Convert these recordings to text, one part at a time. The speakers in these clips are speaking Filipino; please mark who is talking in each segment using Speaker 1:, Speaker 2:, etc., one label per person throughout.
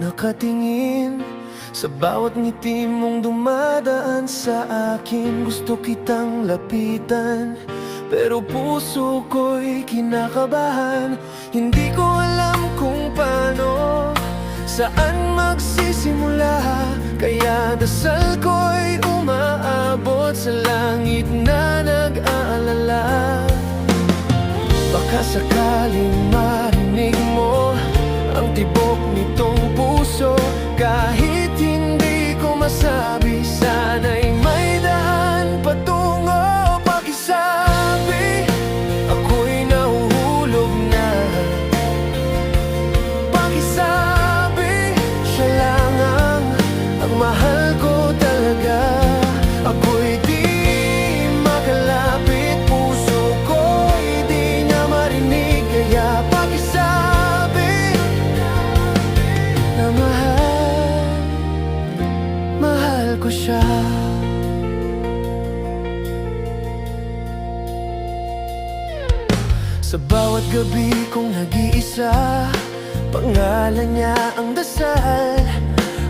Speaker 1: nakatingin Sa bawat ngiti mong dumadaan sa akin. Gusto kitang lapitan Pero puso ko'y kinakabahan. Hindi ko alam kung paano Saan magsisimula. Kaya dasal ko'y umaabot Sa langit na nag-aalala. Baka sakaling Sa bawat gabi kong nag-iisa Pangalan niya ang dasal.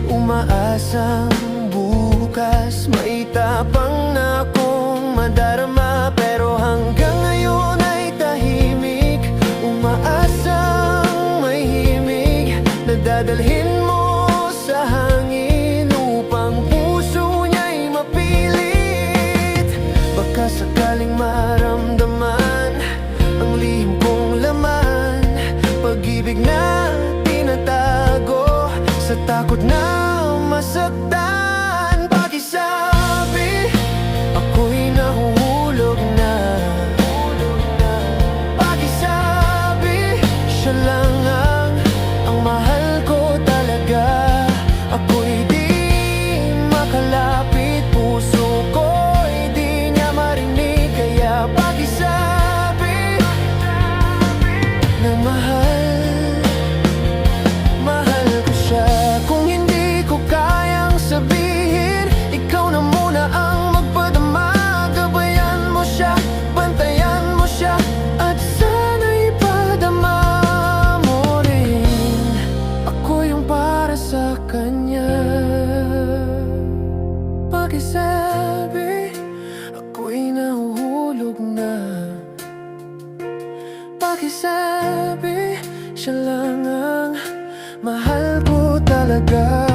Speaker 1: Umaasang bukas May tapang na akong madarama. Pero hanggang ngayon ay tahimik Umaasang may himig Nadadalhin Sa takot na masaktan Pakisabi Pakisabi Ako'y nahuhulog na. Pakisabi Siya lang ang mahal ko talaga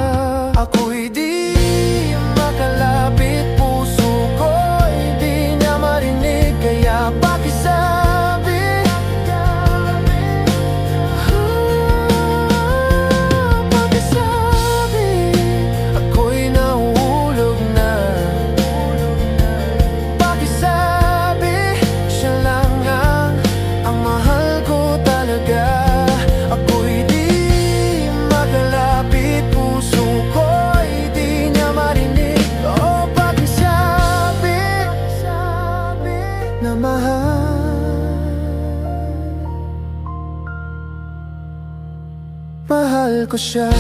Speaker 1: Mahal ko siya